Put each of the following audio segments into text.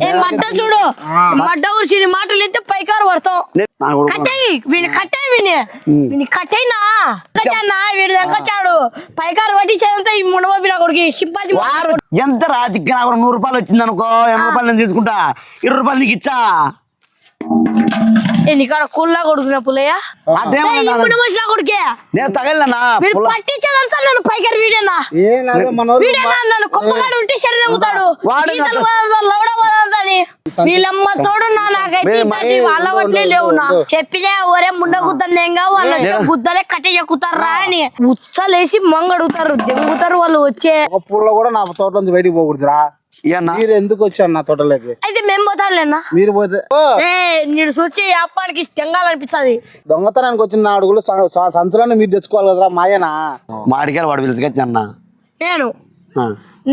ఏ మడ్డ చూడు. మడ్డ గురించి మాటలు అయితే పైకారు పడతాం. నే- నా కొడుకు కట్టేయి వీని. కట్టేయి వీని వీని కట్టేయినా కట్టేనా వీడి దగ్గర వచ్చాడు పైకారు పట్టించేదంతా ఈ మునమోపి నా కొడుకు వారు ఎంత రా దిగ్గ నూరు రూపాయలు వచ్చింది అనుకో ఎనభై రూపాయలు నేను తీసుకుంటా. ఇరవై రూపాయలు నీకు ఇచ్చా? నీకాడ కుల్లా కొడుకున్న పుల్లయ్య? నా కొడుకే. నేను తగలినా? పట్టించేదంతా నన్ను పైకారు వీడేనా? ఏ నాదే మన వీడేనా? నన్ను కొప్పగాడు ఉంటే వీళ్ళమ్మ తోడు నా నాకైతే వాళ్ళ వట్లే లేవు నా. చెప్పినా ఒరే ముండ వాళ్ళు గుద్దలే కట్టే ఎక్కుతారా అని ఉచ్చలేసి మంగడుగుతారు దెంగుతారు వాళ్ళు వచ్చే. ఒక పూల కూడా నా తోట నుంచి బయటికి పోకూడదురా. మీరు ఎందుకు వచ్చారు నా తోటలోకి? అయితే మేము పోతాంలేనా మీరు పోతే చూచి తెంగాలనిపిస్తుంది. దొంగతనానికి వచ్చిన అడుగులు సంచులను మీరు తెచ్చుకోవాలి కదరా మాయనా? మాడికాయలు వాడు పిలుచుకొచ్చి అన్న. నేను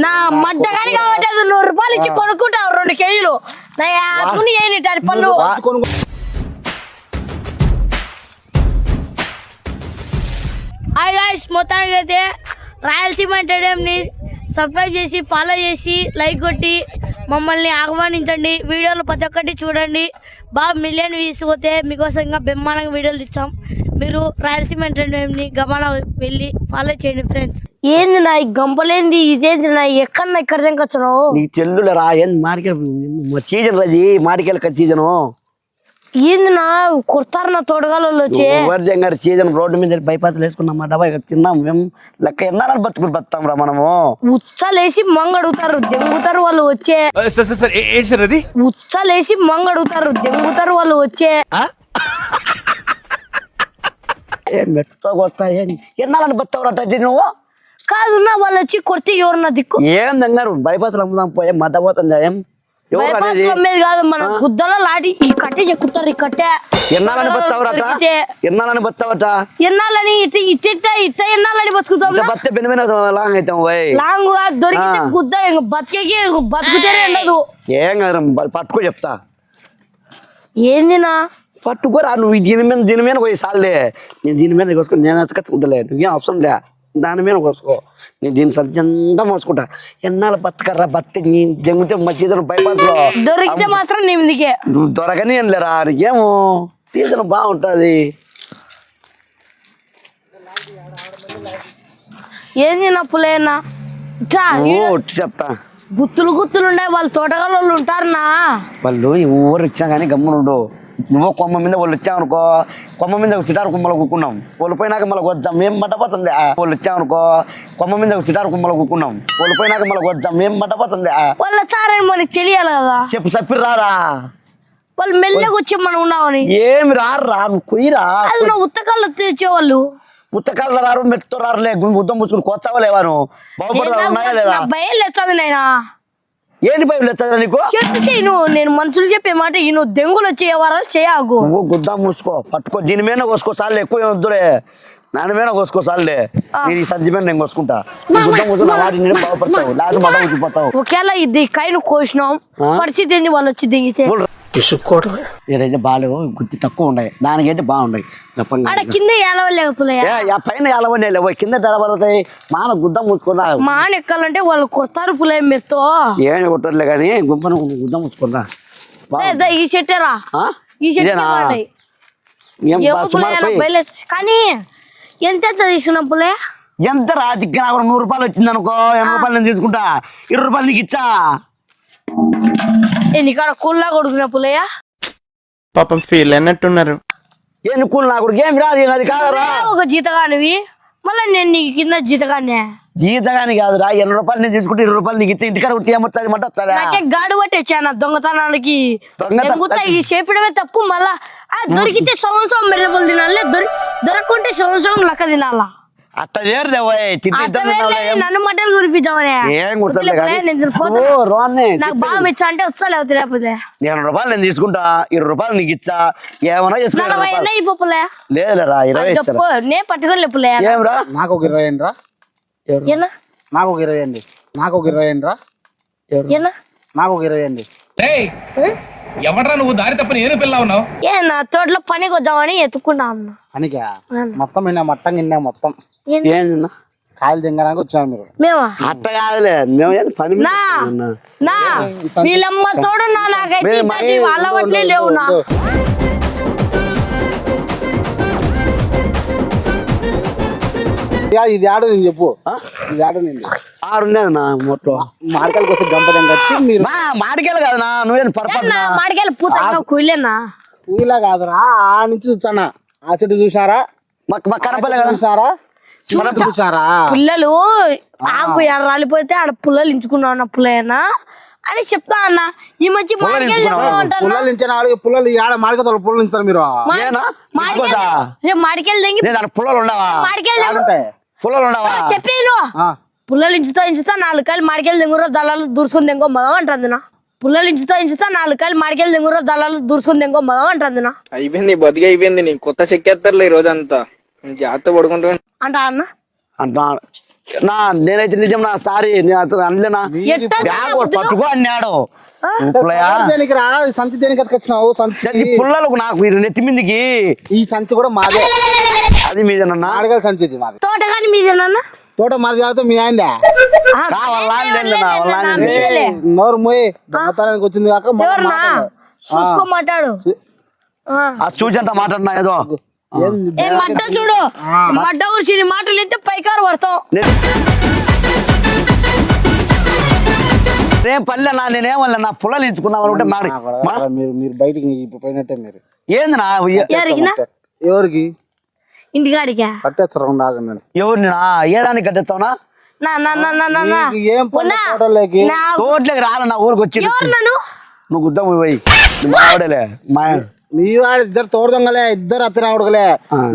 నా మడ్డగాని కాబట్టి అది నూరు రూపాయలు ఇచ్చి కొనుక్కుంటా రెండు కేజీలు. నా యాత్తుకుని ఏంటి పళ్ళు. కొనుక్కో. హాయ్ గాయ్స్ మొత్తానికి అయితే రాయలసీమ ఎంటర్టైన్మెంట్ని సబ్స్క్రైబ్ చేసి ఫాలో చేసి లైక్ కొట్టి మమ్మల్ని ఆహ్వానించండి. వీడియోలు ప్రతి ఒక్కటి చూడండి. బాగా మిలియన్ వ్యూస్ పోతే మీకోసం ఇంకా బ్రహ్మాండంగా వీడియోలు ఇచ్చాం మీరు రాయలసీమ ఎంటర్టైన్మెంట్ని గమన వెళ్ళి ఫాలో చేయండి ఫ్రెండ్స్ ఏంది నా ఈ గంపలేంది? ఇదేంది నా ఎక్కడ ఇక్కడ దాకా వచ్చినావు? నీకు చెల్లులే రా ఏం మాడికాయలు సీజన్ రాజీ మాడికాయలు సీజను ఏంది నా? కొడతారు నా తోడగాలు వచ్చి? వర్జం గారి సీజన్ రోడ్డు మీద బైపాస్ వేసుకున్నాం మా డబ్బా ఇక తిన్నాం. మేము లెక్క ఎన్నాళ్ళు బతుకులు బతాం రా మనము. ఉచ్చలేసి మంగడుగుతారు దెంగుతారు వాళ్ళు వచ్చే. ఏంటి సార్ అది? ఉచ్చలేసి మంగడుగుతారు దెంగుతారు వాళ్ళు వచ్చే. ఏం మెట్ట కొత్త ఏం? ఎన్నాళ్ళని బతావు నువ్వు? కాదు నా వాళ్ళు వచ్చి కొడితే ఎవరు నా దిక్కు? ఏం దంగారు బైపాస్ అమ్ముదాం పోయే. ఏం ఎవరు బైపాస్ అనేది లో అమ్మేది కాదు మన గుద్దల లాటి ఈ కట్టే చెక్కుతారు ఈ కట్టే. బతావురట ఎన్నాళ్ళని బతావట ఎన్నాళ్ళని ఇట్ట బతుకుతాం బెని లాంగ్ అవుతాం దొరికితే. గుద్ద బతికేకి ఇంక బతుకుతేనే ఉండదు. ఏం కాదు పట్టుకో చెప్తా. ఏందినా పట్టుకోరా నువ్వు దీని మీద దీని మీద పోయి సార్లే నేను దీని మీద కోసుకుని నేను ఎతకచ్చుకుంటలే నువ్వేం అవసరం లే. దాని మీద కోసుకో. నేను దీని సజ్జంతా మోసుకుంటా. ఎన్నాళ్ళు బతకర్రా బతి నీ జంగితే మా సీజన్ బైపాస్లో దొరికితే మాత్రం నిమిదికే నువ్వు దొరకని లేరా? నీకేమో సీజన్ బాగుంటది. ఏంది నా పులేనా చెప్తా. గుత్తులు గుత్తులు ఉన్నాయి వాళ్ళు తోటగాళ్ళు వాళ్ళు ఉంటారనా? వాళ్ళు ఊరు ఇచ్చినా కానీ గమ్మునుండు. నువ్వు కొమ్మ మీద వాళ్ళు వచ్చావనుకో కొమ్మ మీద ఒక సిటారు కుమ్మలో కుక్కున్నాం. వాళ్ళు పోయినాక మళ్ళీ వద్దాం మేము మట్టపోతుంది వాళ్ళు వచ్చావనుకో కొమ్మ మీద ఒక సిటారు కుమ్మలో కుక్కున్నాం. వాళ్ళు పోయినాక మళ్ళీ వద్దాం మేము మట్టపోతుంది వాళ్ళ చారని మనకి తెలియాలి కదా. చెప్పు చెప్పి రారా. వాళ్ళు మెల్లగా వచ్చి మనం ఉన్నామని. ఏమి రారా నువ్వు కొయ్యరా. ఉత్తకాళ్ళు తెచ్చేవాళ్ళు. ఉత్తకాల రారు మెట్టుతో రారులే గుద్దం ముచ్చుకుని కొత్తవా లేవా నువ్వు? బాగుపడదా ఉన్నాయా లేదా? భయం నాయనా ఏంటి భయం లేదు నీకు? నువ్వు నేను మనుషులు చెప్పే మాట ఈ నువ్వు దెంగులు వచ్చే వరాలు చేయకు. నువ్వు గుద్దా మూసుకో పట్టుకో దీని మీద కోసుకో సార్లే ఎక్కువ వద్దులే. దాని మీద కోసుకో సార్లే నేను ఈ సంచి మీద నేను కోసుకుంటా. గుద్దా మూసుకున్న వాటి నేను బాగుపడతావు లేకపోతే మటం ఉచ్చిపోతావు ఒకవేళ ఇది కాయను కోసినాం? పరిస్థితి ఏంది? వాళ్ళు వచ్చి దిగితే? ఏదైతే బాగాలేవు గుర్తి తక్కువ ఉన్నాయి. దానికైతే బాగున్నాయి. చెప్పంగా ఆడ కింద ఆ పైన ఎలవనే లేవు. కింద తెరబడతాయి మాన గుద్ద మూసుకున్నా. మాన ఎక్కాలంటే వాళ్ళు కొడతారు పులే మీరుతో. ఏం కొట్టర్లే కానీ గుంపను దే, దే, ఈ చెట్టేరా ఆ? ఈ చెట్టు కానీ ఎంత తీసుకున్నాం పులే ఎంత రా దిగ్గ నూరు రూపాయలు వచ్చింది అనుకో ఎనభై రూపాయలు నేను తీసుకుంటా. ఇరవై రూపాయలు నీకు ఇచ్చా. నీకాడ కుల్లా కొడుకున్న పులయ్య పాపం ఫీల్ అయినట్టున్నారు. ఏ నువ్వు నాకు ఏం రాదు అది కాదరా. ఒక జీతగానివి. మళ్ళీ నేను నీకు కింద జీతగానే జీతగాని కాదురా ఎనభై రూపాయలు నేను తీసుకుంటే ఇరవై రూపాయలు నీకు ఇస్తే ఇంటికాడ కొట్టి ఏమొస్తుంది మంట వస్తుందా నాకే గాడు పట్టేచ్చాను దొంగతనాలకి. దొంగతనం- దొంగత ఈ చేపడమే తప్పు మళ్ళా ఆ దొరికితే సంవత్సరం మిరపలు తినాలి దొరి దొరకకుంటే సంవత్సరం లక్క తినాలా? అట్ట చేరులే పోయ్ తిండి నన్ను మటలు కురిపించామని ఏం నేను మెచ్చా అంటే వచ్చా లేకపోతే. ఎనభై రూపాయలు నేను తీసుకుంటా ఇరవై రూపాయలు నీకు ఇచ్చా ఏమన్నా చేసుకున్నా లేదురా ఇరవై ఇచ్చారా చెప్పు నే పట్టుకొని లేపులే ఏం రా? నాకు ఒక ఇరవై అండి రా నాకు ఒక ఇరవై అండి. నాకు ఒక ఇరవై అండి రా ఏనా? నాకు ఒక ఇరవై అండి. ఎవడ్రా నువ్వు దారి తప్పని ఏను పిల్ల ఉన్నావు? ఏ నా తోటలో పనికి వద్దామని ఎత్తుకున్నా అన్న. అనికా మొత్తం నిన్న మొత్తం. నిన్న మొత్తం కాయలు దింగడానికి వచ్చాను మీరు. మేమా? అట్ట కాదులే మేము ఏం పని మీద నా ఉన్నా. నా వీళ్ళమ్మ తోడు నా నాకైతే ఇట్లాంటి వాళ్ళ వడ్లే లేవు నా. ఇది ఆడ నేను చెప్పు. ఆ? ఇది ఆడ నేను ఆరు ఉన్నది నా మొత్తం. మార్కెట్కి వస్తే గంపదం కట్టి మీరు నా మాడికెళ్ళ కదా నా నువ్వేం పొరపాటు నా మాడికెళ్ళి పూత కూలేనా ఇలా కాదురా ఆ నుంచి చూసానా ఆ చెట్టు చూసారా మాకు కనపడలే కదా. చూసారా చూసారా పుల్లలు ఆకు రాలిపోతే ఆడ పుల్లలు ఇంచుకున్నావు నా పుల్లయ్యనా అని చెప్తా అన్న. ఈ మధ్య పుల్లలు ఇచ్చిన ఆడ పుల్లలు ఆడ మార్కెట్ పుల్లలు ఇస్తారు మీరు? మాడికెళ్ళి పుల్లలు ఉండవా? మాడికెళ్ళి పుల్లలు ఉండవా చెప్పేను. పుల్లలు ఇంచుతా ఇంచుతా నాలుగు కాయలు మాడికెళ్ళి దింగురో దళాలు దూసుకుని దెంగో మదం అంటుంది నా. పుల్లలు ఇంచుతా ఇంచుతా నాలుగు కాయలు మాడికెళ్ళి దింగురో దళాలు దూసుకుని దెంగో మదం అంటుంది నా. అయిపోయింది బతికి అయిపోయింది నీ కొత్త చెక్కేస్తారులే ఈ రోజంతా. జాగ్రత్త పడుకుంటా. అంటా అన్న. అంటా. నా నేనైతే నిజం నా సారీ నేను అసలు అనలేనా? బ్యాగ్ ఒకటి పట్టుకో అన్నాడు. సంచి దేనికి పుల్లలకు నాకు ఇది నెత్తి మీదికి ఈ సంచి కూడా మాదే. అది మీదేనన్నా ఆడగల సంచి ఇది మాది. తోట కానీ మీదేనన్నా తోట మాది కాదు మీ ఆయనదే. నోరు మోయి దొంగతనానికి వచ్చింది కాక మళ్ళా ఎవరన్నా? మాట్లాడు. చూసుకో మాట్లాడు. ఆ. ఆ సూచంత మాట్లాడినా ఏదో? మడ్డ చూడు. మడ్డ గురించి మాటలు అయితే పైకారు పడతాం. నేను రేపు పల్లె నా నేనేమన్నా నా పుల్లలు ఇచ్చుకున్నావు అనుకుంటే కూడా మీరు మీరు బయటికి పోయినట్టే మీరు. ఏంది నా ఎవరికినా? ఎవరికి? ఇంటికాడికా కట్టేస్తారు రెండు ఆగండి ఎవరిని నా? ఏదానికి కట్టిస్తావునా? నా నా నా నా నా నా. నీకు ఏం పని ఉన్నా. తోటలోకి? నా తోటలోకి రాల నా ఊరికి వచ్చి ఎవరు నన్ను? నువ్వు గుద్దం పోయి మా ఆవిడలే మా మీ వాడు ఇద్దరు తోడు దొంగలే ఇద్దరు అత్తి రావడగలే.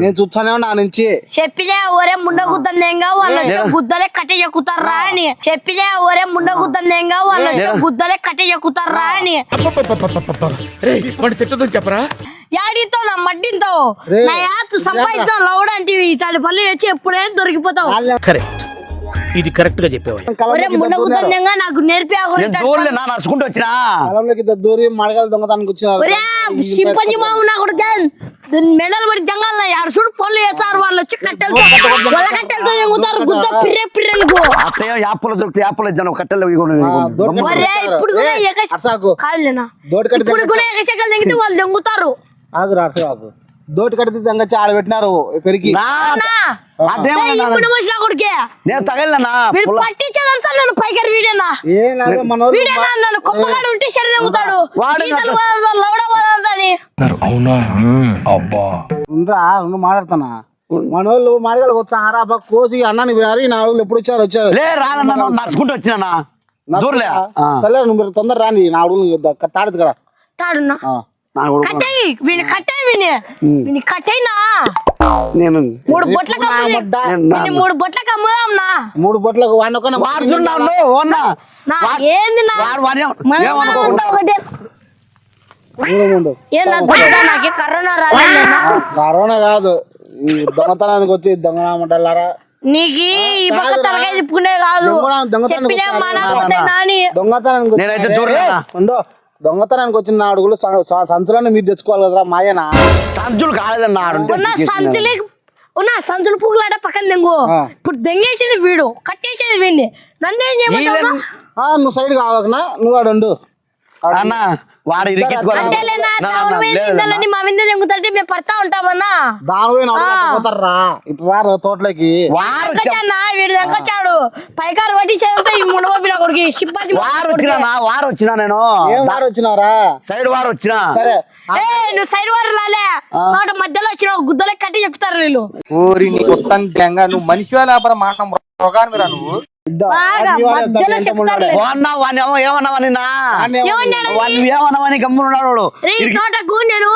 నేను చూస్తానే ఆ నుంచి. చెప్పినా ఒరే ముండ గుద్దం దేంగా వాళ్ళు వచ్చే గుద్దలే కట్టె ఎక్కుతారా అని. చెప్పినా ఒరే ముండ గుద్దం దేంగా వాళ్ళు గుద్దలే కట్టె ఎక్కుతారా అని. వాడు తిట్టదని చెప్పరా? యాడితో నా మడ్డింతో నా యాత్ సంపాదించాం అంటే ఇట్లాంటి పనులు వచ్చి ఎప్పుడైనా దొరికిపోతావు. కరెక్ట్. ఇది కరెక్ట్గా చెప్పేవా ఒరే ముండ గుద్దం దేంగా నాకు నేర్పి నేను దూరలే నా నడుచుకుంటూ వచ్చినా. కాలంలోకి ఇద్దరు దూరి మడగల దొంగతనానికి వచ్చినారు. ఒరే సింపంజి మాము నా కూడా మెడలు పడి దెంగాల యారు చూడు పనులు చేస్తారు వాళ్ళు వచ్చి కట్టెలతో. వాళ్ళ కట్టెలతో ఎంగుతారు గుద్ద పిర్రె పిర్రెలకు. అత్తయ్య యాపలు దొరికితే యాపలు ఇచ్చాను కట్టెలు ఇప్పుడు కూడా ఇప్పుడు కూడా వాళ్ళు దెంగుతారు. ఆగు దోటి కడితే దొంగచ్చి ఆడ పెట్టినారు పెరిగి. నేను తగలినా మీరు పట్టించేదంతా నన్ను పైకరి వీడేనా? ఏ నాదే మన వాళ్ళు వీడేనా? నన్ను కొప్పగాడు ఉంటే సరే దెంగుతాడు వాడే ఈతలు నాకు- పోదాం, లవడ పోదామని ఉండరా నువ్వు మాట్లాడుతున్నా మన వాళ్ళు మార్గాలకు వచ్చారా? బా కోసి అన్నానికి పోయినారు ఈ నాలుగు ఎప్పుడు వచ్చారు వచ్చారు. లే రానన్నా నడుచుకుంటూ వచ్చినా దూరలే? ఆ. సరే నువ్వు మీరు తొందర రాని నా అడుగులు తాడదు కదా. తాడున్నా. నా. కట్టేయి వీని కట్టేయి వీని వీని కట్టేయినా నేను మూడు బొట్ల కమ్ముది నేను వీని మూడు బొట్ల కమ్ముదాంనా మూడు బొట్లకు ఓన్నా. ఏంది మూడు నాకే కరోనా కరోనా కాదు. ఈ దొంగతనానికి వచ్చి దొంగనామంటారా నీకు ఈ పక్క తలకాయ తిప్పుకునే కాదు. దొంగతనం- నేనైతే దూరలేనా? దొంగతనానికి వచ్చిన అడుగులు సంచులను మీరు తెచ్చుకోవాలి కదరా మాయనా సంచులు కాదన్నా ఆడుంటే ఉన్న. సంచులే ఉన్న సంచులు పువ్వులాట పక్కన దెంగు. ఇప్పుడు దెంగేసేది వీడు కట్టేసేది వీడిని నన్ను ఏం చేయమంటావు నువ్వు సైడ్ కావకనా నువ్వు ఆడు. అన్న వాడు ఇరికించుకోవాలి మా మీద మేము పడతా ఉంటామన్నా? తోటలోకి. వీడు పైకారు ఈ కొడుకు సిబ్బంది వారు వచ్చినా నా వారు వచ్చినా నేను? వారు వచ్చినారా సైడ్ వారు వచ్చినా? సరే. నువ్వు సైడ్ వారు లాలే తోట మధ్యలో వచ్చిన గుద్దలకి కట్టి చెప్తారు వీళ్ళు. ఊరి నీ నువ్వు మనిషి లేకపోతే మాట మృగానివిరా నువ్వు? ఏమన్నావని ఈ తోటకు నేను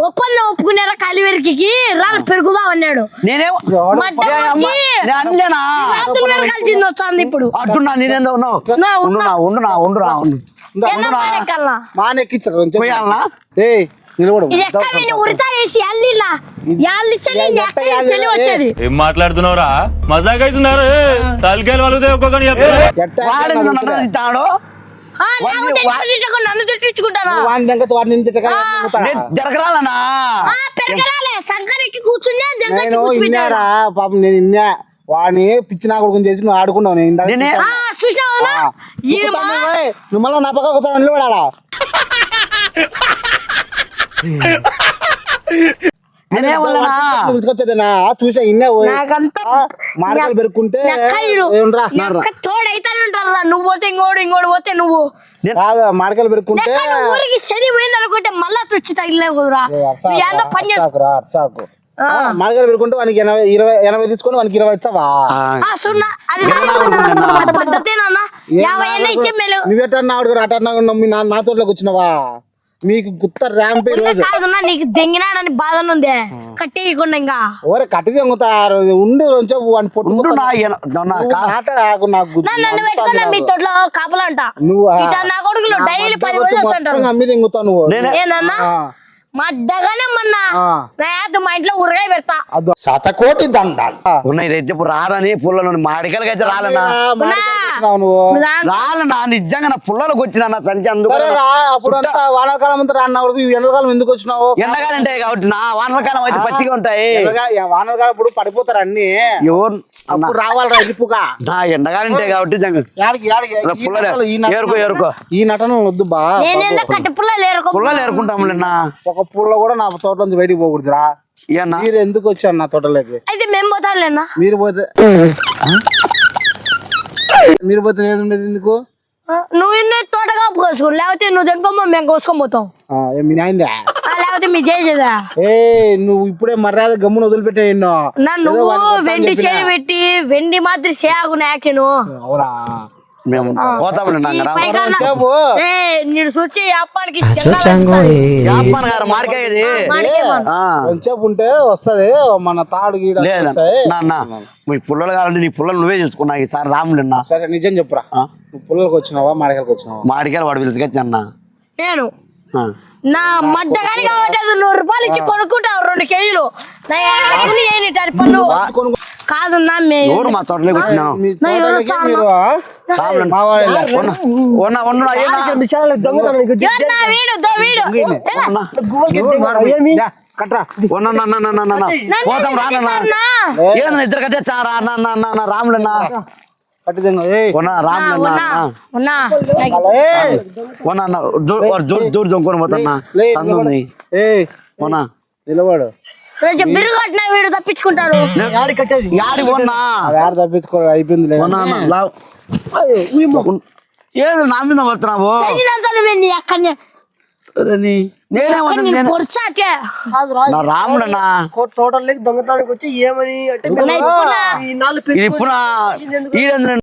ఒప్పందం ఒప్పుకున్నారా కలివెరికికి? రాళ్ళు పెరుగుదాం అన్నాడు. నేనేమో మధ్యలో ఏ అమ్మ, వచ్చి నేను అనలేనా రాత్రులు వెనకాల తింది వస్తుంది ఇప్పుడు. అట్టున్నా నేనేందో ఉన్నావు? నా ఉండు నా ఉండు నా ఉండు ఏం మాట్లాడుతున్నావురా? మజాక్ అవుతున్నారు తలకాయలు వాళ్ళదే ఒక్కొక్కని ఇన్నారా? పాపం నేను ఇన్నా. వాడిని పిచ్చి నా కొడుకుని చేసి నువ్వు ఆడుకున్నావు. నేను నువ్వు మళ్ళీ నా పక్క నిలబడాలా? పిలుచుకొచ్చేదేనా చూసా ఇన్నే పెరుక్కుంటే నువ్వు పోతే ఇంకోడు ఇంకోడు పోతే నువ్వు. కాదు మార్గాలు పెరుక్కుంటే లెక్క నువ్వు ఊరికి శని పోయింది అనుకుంటే మళ్ళా తుచ్చి తగిలినా కుదరా. పని చేస్తా. అర్సాకురా అర్సాకు మార్గాలు వానికి ఎనభై ఇరవై ఎనభై తీసుకొని వానికి ఇరవై ఇచ్చావా? నువ్వెట్టన్నా ఆవిడ అటన్నా నా తోటలోకి వచ్చినావా? మీకు గుత్త ర్యాంప్ రోజు? కాదున్నా నీకు దెంగినాడని బాధ ఉంది కట్టేయకుండా ఇంకా. ఓరే కట్టి తెంగుతారు ఉండి కొంచెం వాడిని పొట్టు మాట్లాడాకు నాకు గుర్తు- నన్ను నన్ను పెట్టుకున్నా మీ తోటలో కాపలంట. నువ్వు నా కొడుకులు డైలీ పది వచ్చి రోజులు వచ్చంటారు అమ్మి తెంగుతావు నువ్వు. నేనే ఏందన్నా మా అడ్డగానే మొన్న ఆ. నా యాద మా ఇంట్లో ఉరగాయ పెడతా. శతకోటి దండాలు. ఉన్న ఇదైతే ఇప్పుడు రాదని పుల్లలో మాడికలకి అయితే రాలనా తెచ్చినావు నువ్వు? నిజంగా నా పుల్లలకు వచ్చిన నా సంచి అందుకు అప్పుడు అంతా వానాకాలం అంతా రాన్నప్పుడు ఎండాకాలం ఎందుకు వచ్చినావు? ఎండకాలం ఉంటాయి కాబట్టి నా వానకాలం అయితే పచ్చిగా ఉంటాయి. వానాకాలం ఇప్పుడు పడిపోతారు అన్ని. ఎవరు అప్పుడు రావాలి రా ఇప్పుగా నా ఎండకాలం ఉంటాయి కాబట్టి ఏరుకో, ఏరుకో. ఈ నటన వద్దు బా. పుల్లలు ఒక పుల్ల కూడా నా తోట నుంచి బయటికి పోకూడదురా. మీరు ఎందుకు వచ్చారు నా తోటలోకి? అయితే మేము పోతాంలేనా మీరు పోతే మీరు పోతే ఏది ఉండేది ఎందుకు? నువ్వు ఇన్ని తోట కాపు కోసుకో? లేకపోతే నువ్వు తెంపమ్మ మేము కోసుకొని పోతాం. మీ నాయిందా లేకపోతే మీ చేసేదా ఏ నువ్వు ఇప్పుడే మర్యాద గమ్మున వదిలిపెట్టా ఎన్నో నా నువ్వు వెండి చేయి పెట్టి వెండి మాత్రం చేయకున్న యాక్షన్. అవునా? మేము. కొంచెంసేపు ఉంటే వస్తది మన తాడు గీడ మీ పుల్లలు కావాలంటే నీ పుల్లలు నువ్వే చూసుకున్నా ఈసారి రాములన్నా సరే నిజం చెప్పురా. నువ్వు పుల్లలకు వచ్చినావా మాడకలకు వచ్చినావా? మాడికాయలు వాడు పిలుచుకొచ్చి అన్న నేను. నా మడ్డ కానీ కాబట్టి అది నూరు రూపాయలు ఇచ్చి కొనుక్కుంటావు రెండు కేజీలు. నా యాడికి ఏని టరి పళ్ళు కాదున్నా మేము ఎవరు మా తోటలోకి వచ్చినాను మీ నా ఎవరో తోటలోకి చాలా- మీరు ఆ? రాములన్న. మా వాళ్ళే. ఉన్న ఉన్న ఉన్న అయ్యనా ఎవరు నా వీడు? దో వీడు? ఏనా? ఉన్న. నువ్వు మరి? దా, కట్రా. ఉన్న ఉన్న ఉన్న ఉన్న ఉన్న. ఉన్న. పోతాం రానన్నా అన్నా. ఏదన్నా ఇద్దరు కట్టే చారా రాములన్నా. పోతున్నా సందు నిలబడు. బిర్రు కట్టిన వీడు తప్పించుకుంటాడు. అయిపోయింది ఏది నా మీద పడుతున్నావు? అక్కడనే రాముడన్నా. తోటలోకి దొంగతనానికి వచ్చి ఏమని అంటే